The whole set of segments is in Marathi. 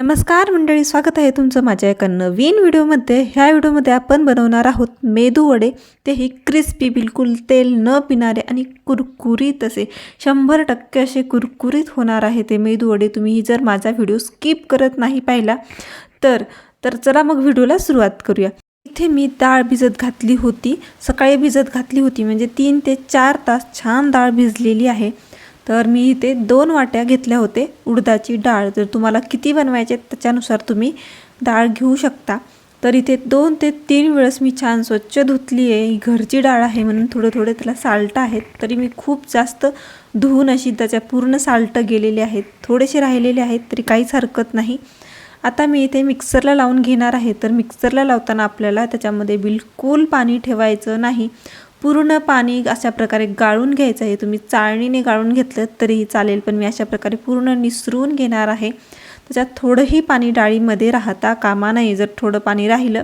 नमस्कार मंडळी स्वागत आहे तुमचं माझ्या एका नवीन व्हिडिओमध्ये. ह्या व्हिडिओमध्ये आपण बनवणार आहोत मेदू वडे. तेही क्रिस्पी बिलकुल तेल न पिणारे आणि कुरकुरीत असे. शंभर टक्के असे कुरकुरीत होणार आहे ते मेदू वडे. तुम्ही जर माझा व्हिडिओ स्किप करत नाही पाहिला तर तर चला मग व्हिडिओला सुरुवात करूया. इथे मी डाळ भिजत घातली होती. सकाळी भिजत घातली होती. म्हणजे तीन ते चार तास छान डाळ भिजलेली आहे. तर मी इथे दोन वाट्या घेतल्या होते उडदाची डाळ. जर तुम्हाला किती बनवायचे त्याच्यानुसार तुम्ही डाळ घेऊ शकता. तर इथे दोन ते तीन वेळेस मी छान स्वच्छ धुतली आहे. ही घरची डाळ आहे म्हणून थोडं थोडे त्याला साल्ट आहेत. तरी मी खूप जास्त धुवून अशी त्याच्या पूर्ण साल्ट गेलेले आहेत. थोडेसे राहिलेले आहेत तरी काहीच हरकत नाही. आता मी इथे मिक्सरला लावून घेणार आहे. तर मिक्सरला लावताना आपल्याला त्याच्यामध्ये बिलकुल पाणी ठेवायचं नाही. पूर्ण पाणी अशा प्रकारे गाळून घ्यायचं आहे. तुम्ही चाळणीने गाळून घेतलं तरीही चालेल पण मी अशा प्रकारे पूर्ण निसरून घेणार आहे. त्याच्यात थोडंही पाणी डाळीमध्ये राहता कामा नाही. जर थोडं पाणी राहिलं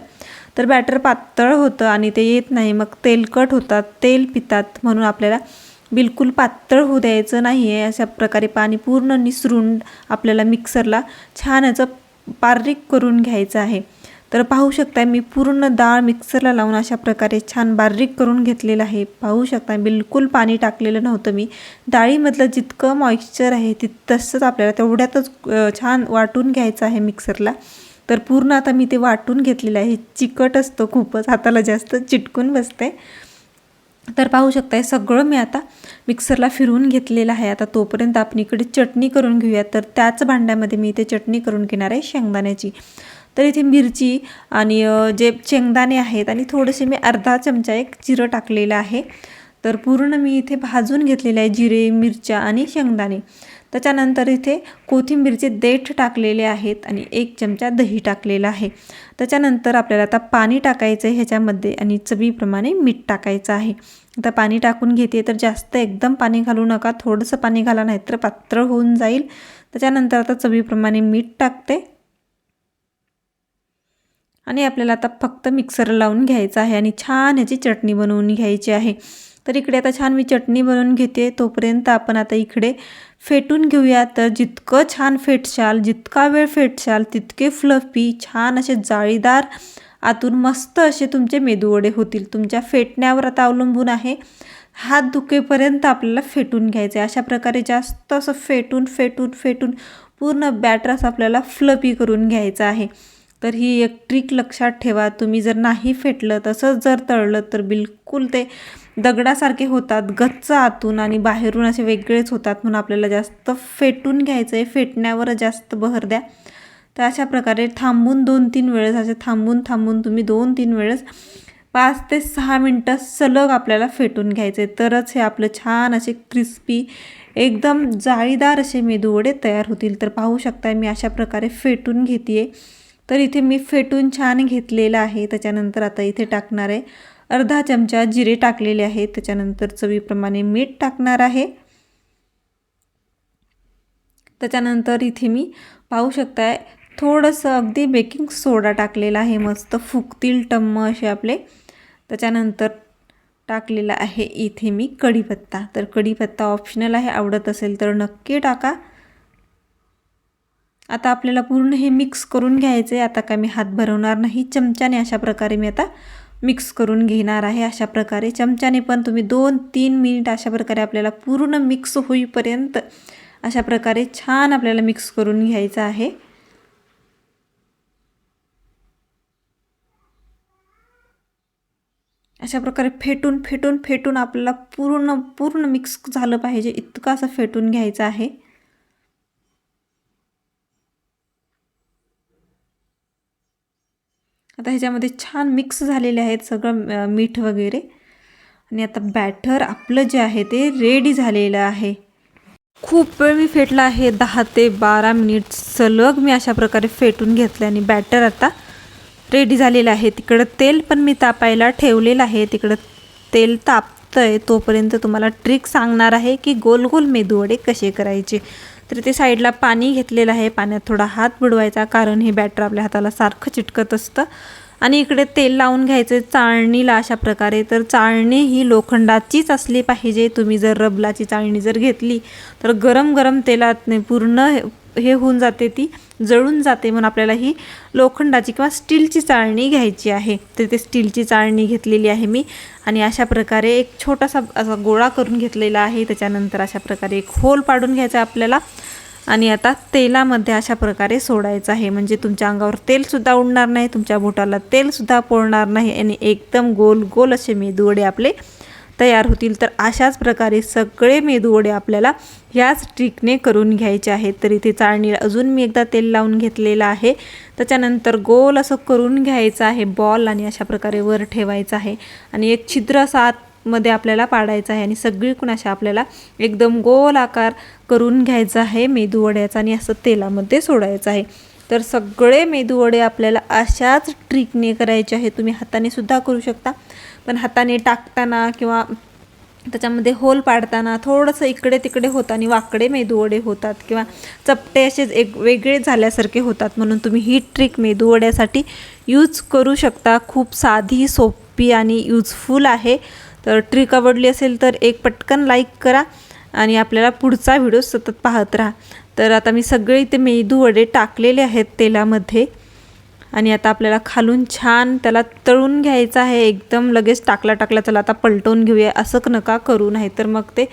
तर बॅटर पातळ होतं आणि ते येत नाही. मग तेलकट होतात तेल पितात. म्हणून आपल्याला बिलकुल पातळ होऊ द्यायचं नाही आहे अशा प्रकारे पाणी पूर्ण निसरून आपल्याला मिक्सरला छान याचं बारीक करून घ्यायचं आहे. तर पाहू शकता मी पूर्ण डाळ मिक्सरला लावून अशा प्रकारे छान बारीक करून घेतलेलं आहे. पाहू शकता बिलकुल पाणी टाकलेलं नव्हतं मी. डाळीमधलं जितकं मॉइश्चर आहे ति तसंच आपल्याला तेवढ्यातच छान वाटून घ्यायचं आहे मिक्सरला तर पूर्ण आता मी ते वाटून घेतलेलं आहे. चिकट असतं खूपच हाताला जास्त चिटकून बसते तर पाहू शकताय सगळं मी आता मिक्सरला फिरवून घेतलेलं आहे. आता तोपर्यंत आपण इकडे चटणी करून घेऊया तर त्याच भांड्यामध्ये मी इथे चटणी करून घेणार आहे शेंगदाण्याची. तर इथे मिरची आणि जे शेंगदाणे आहेत आणि थोडेसे मी अर्धा चमचा एक जिरं टाकलेलं आहे. तर पूर्ण मी इथे भाजून घेतलेलं आहे जिरे मिरच्या आणि शेंगदाणे. त्याच्यानंतर इथे कोथिंबीरचे देठ टाकलेले आहेत आणि एक चमचा दही टाकलेला आहे. त्याच्यानंतर आपल्याला आता पाणी टाकायचं आहे ह्याच्यामध्ये आणि चवीप्रमाणे मीठ टाकायचं आहे. आता पाणी टाकून घेते तर जास्त एकदम पाणी घालू नका थोडंसं पाणी घाला नाही तर होऊन जाईल. त्याच्यानंतर आता चवीप्रमाणे मीठ टाकते. आणि आपल्याला आता फक्त मिक्सर लावून घ्यायचं आहे आणि छान ह्याची चटणी बनवून घ्यायची आहे. तर इकडे आता छान मी चटणी बनवून घेते. तोपर्यंत आपण आता इकडे फेटून घेऊया. तर जितकं छान फेटशाल जितका वेळ फेटशाल तितके फ्लफी छान असे जाळीदार आतून मस्त असे तुमचे मेदूवडे होतील. तुमच्या फेटण्यावर आता अवलंबून आहे. हात दुखेपर्यंत आपल्याला फेटून घ्यायचे अशा प्रकारे जास्त असं फेटून फेटून फेटून पूर्ण बॅटरस आपल्याला फ्लपी करून घ्यायचं आहे. तर ही एक ट्रिक लक्षात ठेवा. तुम्ही जर नाही फेटलं तसंच जर तळलं तर बिलकुल ते दगडासारखे होतात. गच्च आतून आणि बाहेरून असे वेगळेच होतात. म्हणून आपल्याला जास्त फेटून घ्यायचं आहे फेटण्यावर जास्त बहर द्या. तर अशा प्रकारे थांबून दोन तीन वेळेस असे थांबून थांबून तुम्ही दोन तीन वेळेस पाच ते सहा मिनटं सलग आपल्याला फेटून घ्यायचे तरच हे आपलं छान असे क्रिस्पी एकदम जाळीदार असे मेदूवडे तयार होतील. तर पाहू शकता मी अशा प्रकारे फेटून घेते तर इथे मी फेटून छान घेतलेलं आहे. त्याच्यानंतर आता इथे टाकणार आहे अर्धा चमचा जिरे टाकलेले आहे त्याच्यानंतर चवीप्रमाणे मीठ टाकणार आहे. त्याच्यानंतर इथे मी पाहू शकताय थोडंसं अगदी बेकिंग सोडा टाकलेला आहे. मस्त फुकतील टम्म असे आपले. त्याच्यानंतर टाकलेला आहे इथे मी कढीपत्ता. तर कढीपत्ता ऑप्शनल आहे. आवडत असेल तर नक्की टाका. आता आपल्याला पूर्ण हे मिक्स करून घ्यायचं आहे आता काय मी हात भरवणार नाही. चमच्याने अशा प्रकारे मी आता मिक्स करून घेणार आहे. अशा प्रकारे चमच्याने पण तुम्ही दोन तीन मिनिट अशा प्रकारे आपल्याला पूर्ण मिक्स होईपर्यंत अशा प्रकारे छान आपल्याला मिक्स करून घ्यायचं आहे. अशा प्रकारे फेटून फेटून फेटून आपल्याला पूर्ण पूर्ण मिक्स झालं पाहिजे. इतकं असं फेटून घ्यायचं आहे. आता ह्याच्यामध्ये छान मिक्स झालेले आहेत सगळं मीठ वगैरे. आणि आता बॅटर आपलं जे आहे ते रेडी झालेलं आहे. खूप वेळ मी फेटला आहे दहा ते बारा मिनिट सलग मी अशा प्रकारे फेटून घेतलं आणि बॅटर आता रेडी झालेलं आहे. तिकडं तेल पण मी तापायला ठेवलेलं आहे. तिकडं तेल तापतं आहे तोपर्यंत तुम्हाला ट्रिक सांगणार आहे की गोल गोल मेदूवडे कसे करायचे. तर ते साईडला पाणी घेतलेलं आहे. पाण्यात थोडा हात बुडवायचा कारण हे बॅटर आपल्या हाताला सारखं चिटकत असतं. आणि इकडे तेल लावून घ्यायचं चाळणीला अशा प्रकारे. तर चाळणी ही लोखंडाचीच असली पाहिजे. तुम्ही जर रबलाची चाळणी जर घेतली तर गरम गरम तेलात पूर्ण हे होऊन जाते ती जळून जाते म्हणून आपल्याला ही लोखंडाची किंवा स्टीलची चाळणी घ्यायची आहे. तर ते स्टीलची चाळणी घेतलेली आहे मी आणि अशा प्रकारे एक छोटासा असा गोळा करून घेतलेला आहे. त्याच्यानंतर अशा प्रकारे एक होल पाडून घ्यायचा आपल्याला आणि आता तेलामध्ये अशा प्रकारे सोडायचं आहे. म्हणजे तुमच्या अंगावर तेलसुद्धा उडणार नाही तुमच्या बोटाला तेलसुद्धा पोळणार नाही आणि एकदम गोल गोल असे मेदूवडे आपले तयार होतील. तर अशाच प्रकारे सगळे मेदूवडे आपल्याला ह्याच ट्रिकने करून घ्यायचे आहेत. तर इथे चाळणीला अजून मी एकदा तेल लावून घेतलेलं आहे. त्याच्यानंतर गोल असं करून घ्यायचं आहे. बॉल आणि अशा प्रकारे वर ठेवायचं आहे. आणि एक छिद्र असा आतमध्ये आपल्याला पाडायचं आहे. आणि सगळीकडून अशा आपल्याला एकदम गोल आकार करून घ्यायचा आहे मेदूवड्याचा आणि असं तेलामध्ये सोडायचं आहे. तर सगळे मेदूवडे आपल्याला अशाच ट्रिकने करायचे आहे तुम्ही हाताने सुद्धा करू शकता. पण हाताने टाकताना किंवा त्याच्यामध्ये होल पाडताना थोडंसं इकडे तिकडे होतं आणि वाकडे मेदूवडे होतात किंवा चपटे असे एक वेगळे झाल्यासारखे होतात. म्हणून तुम्ही ही ट्रिक मेदूवड्यासाठी यूज करू शकता. खूप साधी सोपी आणि यूजफुल आहे. तर ट्रिक आवडली असेल तर एक पटकन लाईक करा आणि आपल्याला पुढचा व्हिडिओ सतत पाहत राहा. तर आता मी सगळे इथे मेदूवडे टाकलेले आहेत तेलामध्ये. आणि आता आपल्याला खालून छान त्याला तळून घ्यायचं आहे. एकदम लगेच टाकला टाकला चला आता पलटवून घेऊया. असं नका करू नाही तर मग ते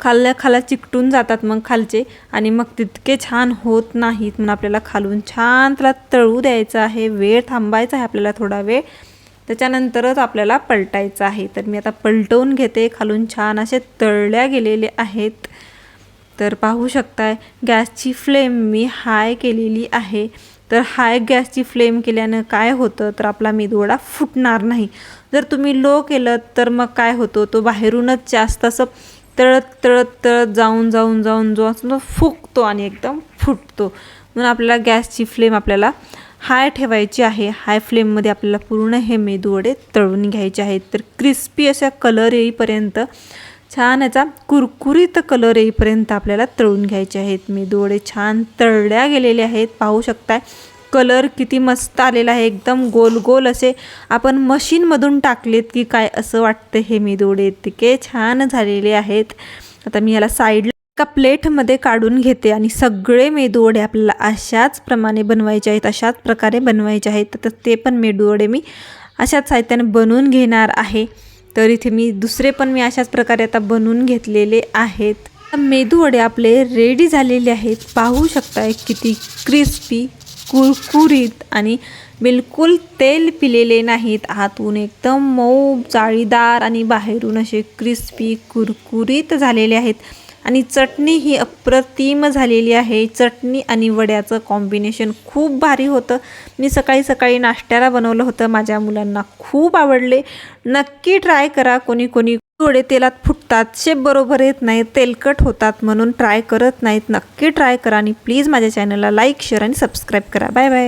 खाल्ल्या खाला चिकटून जातात मग खालचे. आणि मग तितके छान होत नाहीत म्हणून आपल्याला खालून छान त्याला तळू द्यायचं आहे. वेळ थांबायचा आहे आपल्याला थोडा वेळ. त्याच्यानंतरच आपल्याला पलटायचं आहे. तर मी आता पलटवून घेते. खालून छान असे तळल्या गेलेले आहेत. तर पाहू शकताय गॅसची फ्लेम मी हाय केलेली आहे. तर हाय गॅसची फ्लेम केल्यानं काय होतं तर आपला मेदूवडा फुटणार नाही. जर तुम्ही लो केलं तर मग काय होतो? तो बाहेरूनच जास्त असं तळत तळत तळत जाऊन जाऊन जाऊन जो असं तो फुगतो आणि एकदम फुटतो. म्हणून आपल्याला गॅसची फ्लेम आपल्याला हाय ठेवायची आहे. हाय फ्लेममध्ये आपल्याला पूर्ण हे मेदूवडे तळून घ्यायचे आहेत. तर क्रिस्पी अशा कलर येईपर्यंत छान याचा कुरकुरीत कलर येईपर्यंत आपल्याला तळून घ्यायचे आहेत. मेदूवडे छान तळल्या गेलेले आहेत. पाहू शकताय कलर किती मस्त आलेला आहे. एकदम गोल गोल असे आपण मशीनमधून टाकलेत की काय असं वाटतं हे मेदूवडे इतके छान झालेले आहेत. आता मी याला साईडला एका प्लेटमध्ये काढून घेते आणि सगळे मेदूवडे आपल्याला अशाच प्रमाणे बनवायचे आहेत अशाच प्रकारे बनवायचे आहेत. तर ते पण मेदूवडे मी अशाच साहित्याने बनवून घेणार आहे. तर इथे मी दुसरे पण मी अशाच प्रकारे आता बनवून घेतलेले आहेत. मेदूवडे आपले रेडी झालेले आहेत. पाहू शकताय किती क्रिस्पी कुरकुरीत आणि बिलकुल तेल पिलेले नाहीत. आतून एकदम मऊ जाळीदार आणि बाहेरून असे क्रिस्पी कुरकुरीत झालेले आहेत. आणि चटणी ही अप्रतिम झालेली आहे. चटणी आणि वड्याचं कॉम्बिनेशन खूप भारी होतं. मी सकाळी सकाळी नाश्त्याला बनवलं होतं. माझ्या मुलांना खूप आवडले. नक्की ट्राय करा. कोणी कोणी थोडे तेलात फुटतात. शेप बरोबर येत नाहीत. तेलकट होतात म्हणून ट्राय करत नाहीत. नक्की ट्राय करा आणि प्लीज माझ्या चॅनलला लाईक शेअर आणि सबस्क्राईब करा. Bye bye